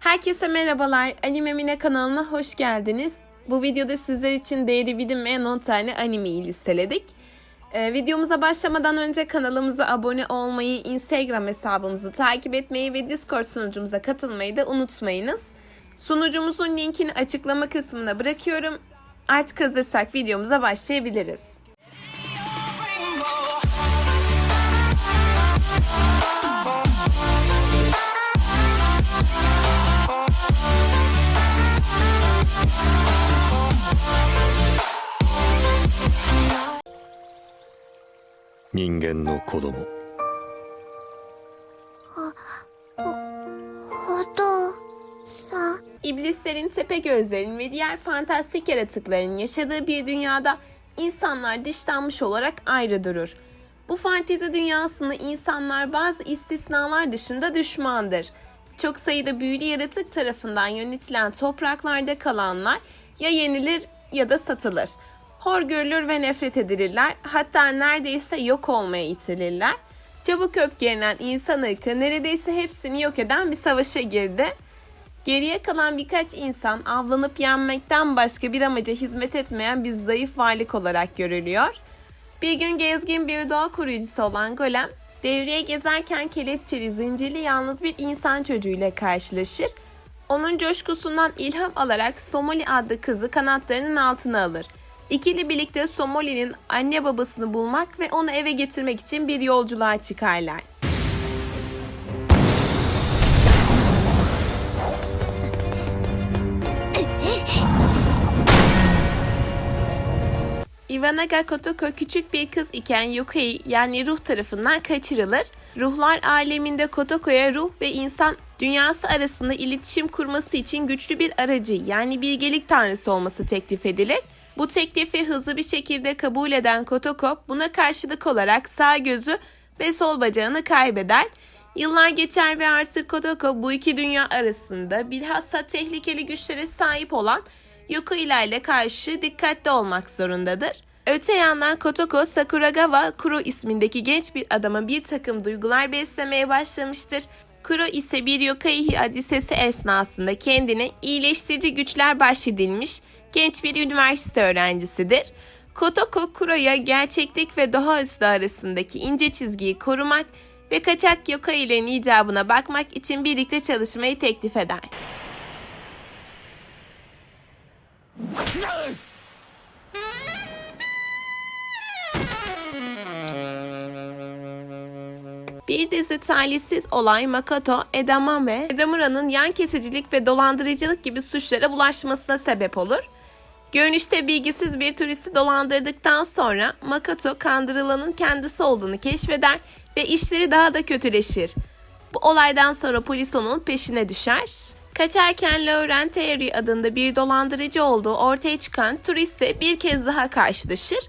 Herkese merhabalar. Anime Mine kanalına hoş geldiniz. Bu videoda sizler için değeri bilinmeyen 10 tane animeyi listeledik. Ee, videomuza başlamadan önce kanalımıza abone olmayı, Instagram hesabımızı takip etmeyi ve Discord sunucumuza katılmayı da unutmayınız. Sunucumuzun linkini açıklama kısmına bırakıyorum. Artık hazırsak videomuza başlayabiliriz. 人間の子供お父さん İblislerin, tepe gözlerin ve diğer fantastik yaratıkların yaşadığı bir dünyada insanlar dışlanmış olarak ayrı durur. Bu fantezi dünyasında insanlar bazı istisnalar dışında düşmandır. Çok sayıda büyülü yaratık tarafından yönetilen topraklarda kalanlar ya yenilir ya da satılır. Hor görülür ve nefret edilirler. Hatta neredeyse yok olmaya itilirler. Çabuk öfkelenen insan ırkı neredeyse hepsini yok eden bir savaşa girdi. Geriye kalan birkaç insan avlanıp yenmekten başka bir amaca hizmet etmeyen bir zayıf varlık olarak görülüyor. Bir gün gezgin bir doğa koruyucusu olan Golem, devreye gezerken kelepçeli zincirli yalnız bir insan çocuğuyla karşılaşır. Onun coşkusundan ilham alarak Somali adlı kızı kanatlarının altına alır. İkili birlikte Somali'nin anne babasını bulmak ve onu eve getirmek için bir yolculuğa çıkarlar. Iwanaga Kotoko küçük bir kız iken Yukei yani ruh tarafından kaçırılır. Ruhlar aleminde Kotoko'ya ruh ve insan dünyası arasında iletişim kurması için güçlü bir aracı yani bilgelik tanrısı olması teklif edilir. Bu teklifi hızlı bir şekilde kabul eden Kotoko buna karşılık olarak sağ gözü ve sol bacağını kaybeder. Yıllar geçer ve artık Kotoko bu iki dünya arasında bilhassa tehlikeli güçlere sahip olan Yukoi ile karşı dikkatli olmak zorundadır. Öte yandan Kotoko Sakuragawa Kuro ismindeki genç bir adama bir takım duygular beslemeye başlamıştır. Kuro ise bir yokai hadisesi esnasında kendine iyileştirici güçler bahşedilmiş genç bir üniversite öğrencisidir. Kotoko Kuro'ya gerçeklik ve doğaüstü arasındaki ince çizgiyi korumak ve kaçak yokailerin icabına bakmak için birlikte çalışmayı teklif eder. Bir dizi talihsiz olay Makoto Edamame, Edamura'nın yan kesicilik ve dolandırıcılık gibi suçlara bulaşmasına sebep olur. Görünüşte bilgisiz bir turisti dolandırdıktan sonra Makoto kandırılanın kendisi olduğunu keşfeder ve işleri daha da kötüleşir. Bu olaydan sonra polis onun peşine düşer. Kaçarken Laurent Terry adında bir dolandırıcı olduğu ortaya çıkan turistle bir kez daha karşılaşır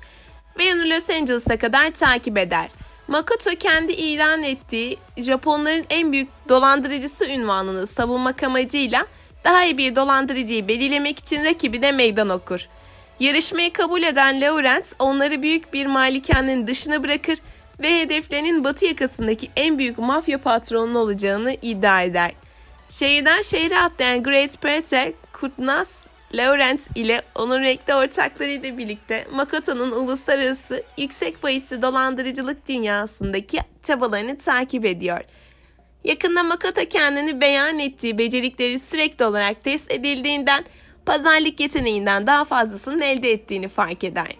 ve onu Los Angeles'a kadar takip eder. Makoto kendi ilan ettiği Japonların en büyük dolandırıcısı ünvanını savunmak amacıyla daha iyi bir dolandırıcıyı belirlemek için rakibine meydan okur. Yarışmayı kabul eden Laurent onları büyük bir malikanenin dışına bırakır ve hedeflerinin batı yakasındaki en büyük mafya patronunun olacağını iddia eder. Şehirden şehre atlayan Great Prater, Kutnas, Laurent ile onun renkli ortaklarıyla birlikte Makoto'nun uluslararası yüksek bahisli dolandırıcılık dünyasındaki çabalarını takip ediyor. Yakında Makoto kendini beyan ettiği becerikleri sürekli olarak test edildiğinden pazarlık yeteneğinden daha fazlasını elde ettiğini fark eder.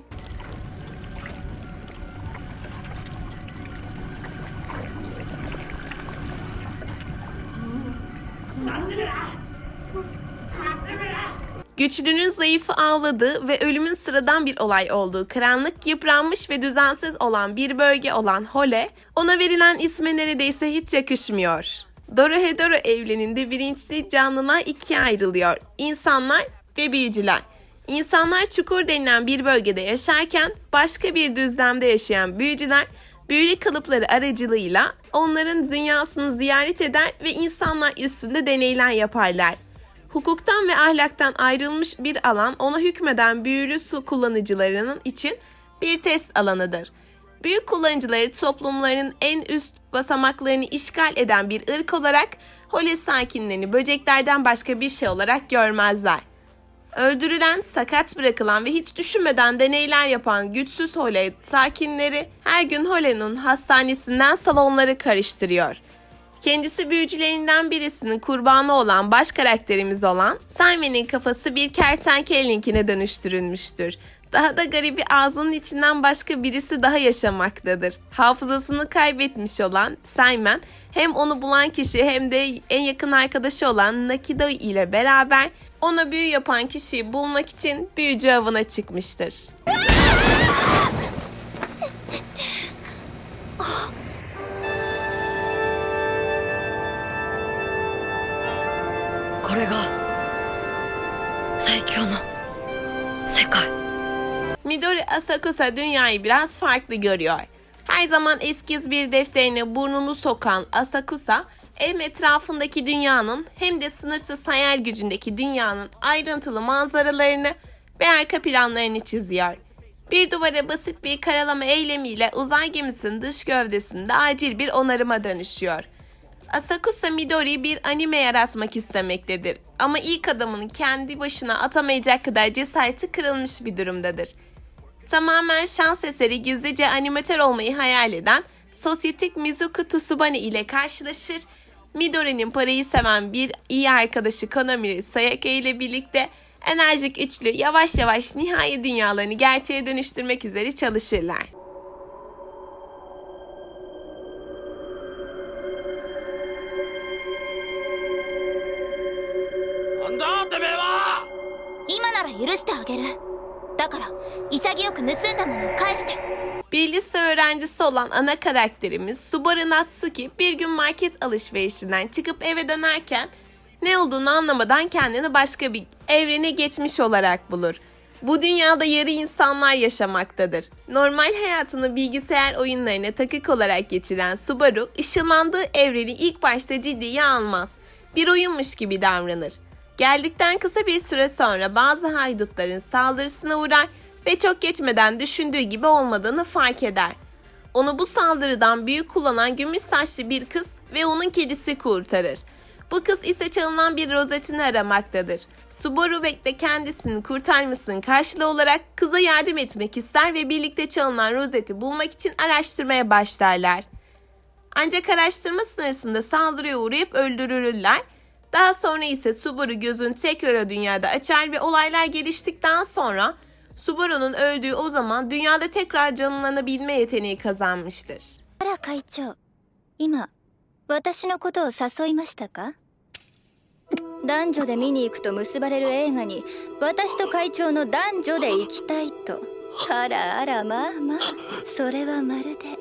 Güçlünün zayıfı avladığı ve ölümün sıradan bir olay olduğu karanlık, yıpranmış ve düzensiz olan bir bölge olan Hole, ona verilen isme neredeyse hiç yakışmıyor. Dorohedoro evreninde bilinçli canlılar ikiye ayrılıyor. İnsanlar ve büyücüler. İnsanlar çukur denilen bir bölgede yaşarken başka bir düzlemde yaşayan büyücüler büyülü kalıpları aracılığıyla onların dünyasını ziyaret eder ve insanlar üstünde deneyler yaparlar. Hukuktan ve ahlaktan ayrılmış bir alan ona hükmeden büyülü su kullanıcılarının için bir test alanıdır. Büyük kullanıcıları toplumların en üst basamaklarını işgal eden bir ırk olarak Hole sakinlerini böceklerden başka bir şey olarak görmezler. Öldürülen, sakat bırakılan ve hiç düşünmeden deneyler yapan güçsüz Hole sakinleri her gün Hole'nin hastanesinden salonları karıştırıyor. Kendisi büyücülerinden birisinin kurbanı olan baş karakterimiz olan Simon'in kafası bir kertenkeleninkine dönüştürülmüştür. Daha da garibi ağzının içinden başka birisi daha yaşamaktadır. Hafızasını kaybetmiş olan Simon hem onu bulan kişi hem de en yakın arkadaşı olan Nakido ile beraber ona büyü yapan kişiyi bulmak için büyücü avına çıkmıştır. これが最強の世界 Midori Asakusa dünyayı biraz farklı görüyor. Her zaman eskiz bir defterine burnunu sokan Asakusa, hem etrafındaki dünyanın hem de sınırsız hayal gücündeki dünyanın ayrıntılı manzaralarını ve arka planlarını çiziyor. Bir duvara basit bir karalama eylemiyle uzay gemisinin dış gövdesinde acil bir onarıma dönüşüyor. Asakusa Midori bir anime yaratmak istemektedir. Ama ilk adamının kendi başına atamayacak kadar cesareti kırılmış bir durumdadır. Tamamen şans eseri gizlice animatör olmayı hayal eden sosyetik Mizuku Tsubane ile karşılaşır. Midori'nin parayı seven bir iyi arkadaşı Konomiri Sayaka ile birlikte enerjik üçlü yavaş yavaş nihai dünyalarını gerçeğe dönüştürmek üzere çalışırlar. く盗んだものを返して Bir lise öğrencisi olan ana karakterimiz Subaru Natsuki bir gün market alışverişinden çıkıp eve dönerken ne olduğunu anlamadan kendini başka bir evrene geçmiş olarak bulur. Bu dünyada yarı insanlar yaşamaktadır. Normal hayatını bilgisayar oyunlarına takık olarak geçiren Subaru, ışınlandığı evreni ilk başta ciddiye almaz. Bir oyunmuş gibi davranır. Geldikten kısa bir süre sonra bazı haydutların saldırısına uğrar ve çok geçmeden düşündüğü gibi olmadığını fark eder. Onu bu saldırıdan büyük kullanan gümüş saçlı bir kız ve onun kedisi kurtarır. Bu kız ise çalınan bir rozetini aramaktadır. Subaru de kendisini kurtarmasının karşılığı olarak kıza yardım etmek ister ve birlikte çalınan rozeti bulmak için araştırmaya başlarlar. Ancak araştırma sırasında saldırıya uğrayıp öldürülürler. Daha sonra ise Subaru gözünü tekrar dünyada açar ve olaylar geliştikten sonra Subaru'nun öldüğü o zaman dünyada tekrar canlanabilme yeteneği kazanmıştır. あら会長今私のことを誘いましたか男女で見に行くと結ばれる映画に私と会長の男女で行きたいとあらあらまあまあそれはまるで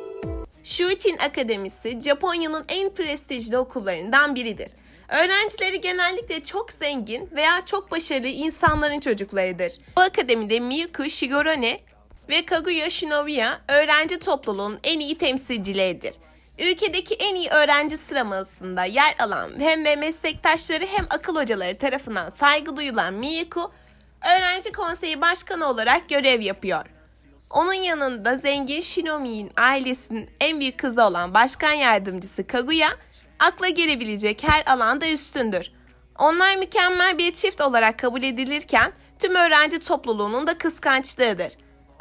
Shuichi Akademisi Japonya'nın en prestijli okullarından biridir. Öğrencileri genellikle çok zengin veya çok başarılı insanların çocuklarıdır. Bu akademide Miyuko Shigorone ve Kaguya Shinobuya öğrenci topluluğunun en iyi temsilcileridir. Ülkedeki en iyi öğrenci sıralamasında yer alan hem ve meslektaşları hem akıl hocaları tarafından saygı duyulan Miyuko, öğrenci konseyi başkanı olarak görev yapıyor. Onun yanında zengin Shinomi'nin ailesinin en büyük kızı olan başkan yardımcısı Kaguya, akla gelebilecek her alanda üstündür. Onlar mükemmel bir çift olarak kabul edilirken tüm öğrenci topluluğunun da kıskançlığıdır.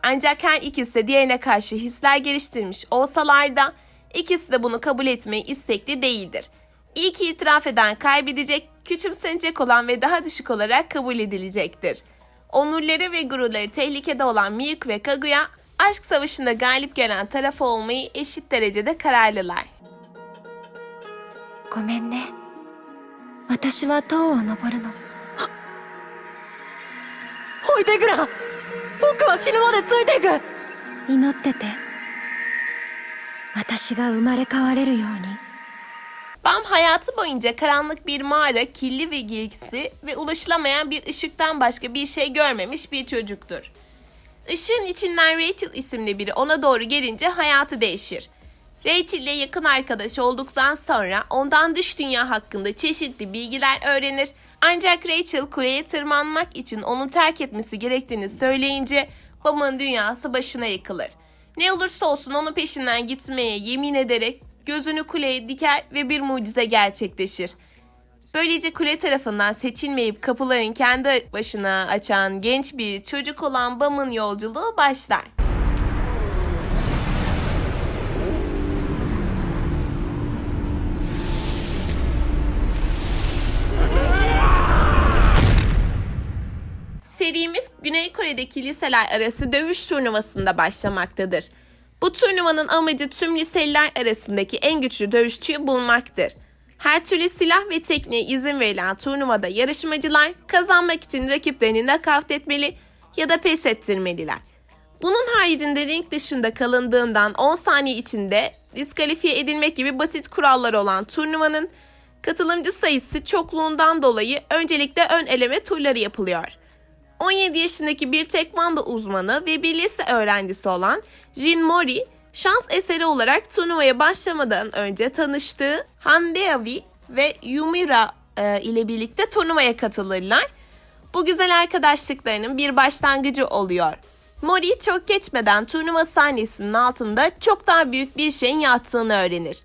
Ancak her ikisi de diğerine karşı hisler geliştirmiş olsalar da ikisi de bunu kabul etmeyi istekli değildir. İlk itiraf eden kaybedecek, küçümsenecek olan ve daha düşük olarak kabul edilecektir. Onurları ve gururları tehlikede olan Miyuk ve Kaguya, aşk savaşında galip gelen taraf olmayı eşit derecede kararlılar. ごめんね私は塔を登るの置いていくな僕は死ぬまでついていく祈ってて私が生まれ変われるように Bam hayatı boyunca karanlık bir mağara, kirli ve gizli ve ulaşılamayan bir ışıktan başka bir şey görmemiş bir çocuktur. Işığın içinden Rachel isimli biri ona doğru gelince hayatı değişir. Rachel ile yakın arkadaş olduktan sonra ondan dış dünya hakkında çeşitli bilgiler öğrenir. Ancak Rachel kuleye tırmanmak için onu terk etmesi gerektiğini söyleyince Bam'ın dünyası başına yıkılır. Ne olursa olsun onun peşinden gitmeye yemin ederek gözünü kuleye diker ve bir mucize gerçekleşir. Böylece kule tarafından seçilmeyip kapıların kendi başına açan genç bir çocuk olan Bam'ın yolculuğu başlar. Serimiz Güney Kore'deki liseler arası dövüş turnuvasında başlamaktadır. Bu turnuvanın amacı tüm liseliler arasındaki en güçlü dövüşçüyü bulmaktır. Her türlü silah ve tekniğe izin verilen turnuvada yarışmacılar kazanmak için rakiplerini nakavt etmeli ya da pes ettirmeliler. Bunun haricinde ring dışında kalındığından 10 saniye içinde diskalifiye edilmek gibi basit kurallar olan turnuvanın katılımcı sayısı çokluğundan dolayı öncelikle ön eleme turları yapılıyor. 17 yaşındaki bir tekvando uzmanı ve bir lise öğrencisi olan Jin Mori, şans eseri olarak turnuvaya başlamadan önce tanıştığı Handeavi ve Yumira e, ile birlikte turnuvaya katılırlar. Bu güzel arkadaşlıklarının bir başlangıcı oluyor. Mori çok geçmeden turnuva sahnesinin altında çok daha büyük bir şeyin yattığını öğrenir.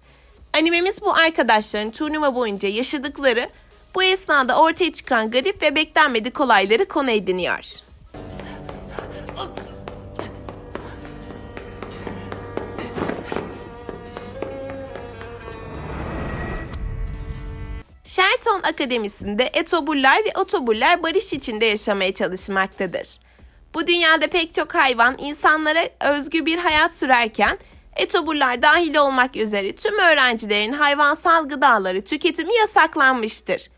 Animemiz bu arkadaşların turnuva boyunca yaşadıkları bu esnada ortaya çıkan garip ve beklenmedik olayları konu ediniyor. Shelton Akademisi'nde etoburlar ve otoburlar barış içinde yaşamaya çalışmaktadır. Bu dünyada pek çok hayvan insanlara özgü bir hayat sürerken etoburlar dahil olmak üzere tüm öğrencilerin hayvansal gıdaları tüketimi yasaklanmıştır.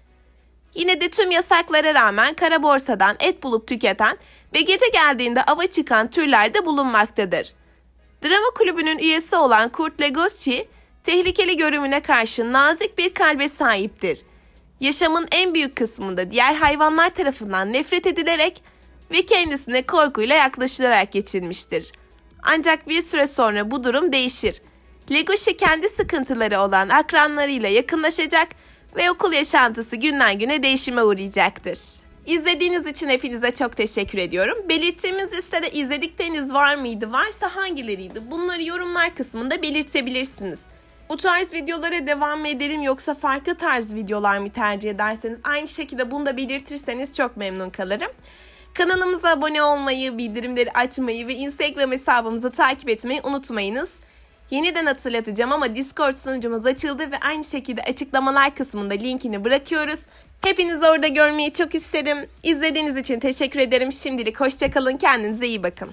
Yine de tüm yasaklara rağmen kara borsadan et bulup tüketen ve gece geldiğinde ava çıkan türler de bulunmaktadır. Drama kulübünün üyesi olan Kurt Legoschi, tehlikeli görünümüne karşı nazik bir kalbe sahiptir. Yaşamın en büyük kısmında diğer hayvanlar tarafından nefret edilerek ve kendisine korkuyla yaklaşılarak geçirmiştir. Ancak bir süre sonra bu durum değişir. Legoshi kendi sıkıntıları olan akranlarıyla yakınlaşacak ve okul yaşantısı günden güne değişime uğrayacaktır. İzlediğiniz için hepinize çok teşekkür ediyorum. Belirttiğimiz listede izledikleriniz var mıydı? Varsa hangileriydi? Bunları yorumlar kısmında belirtebilirsiniz. Bu tarz videolara devam mı edelim yoksa farklı tarz videolar mı tercih ederseniz aynı şekilde bunu da belirtirseniz çok memnun kalırım. Kanalımıza abone olmayı, bildirimleri açmayı ve Instagram hesabımızı takip etmeyi unutmayınız. Yeniden hatırlatacağım ama Discord sunucumuz açıldı ve aynı şekilde açıklamalar kısmında linkini bırakıyoruz. Hepinizi orada görmeyi çok isterim. İzlediğiniz için teşekkür ederim. Şimdilik hoşçakalın. Kendinize iyi bakın.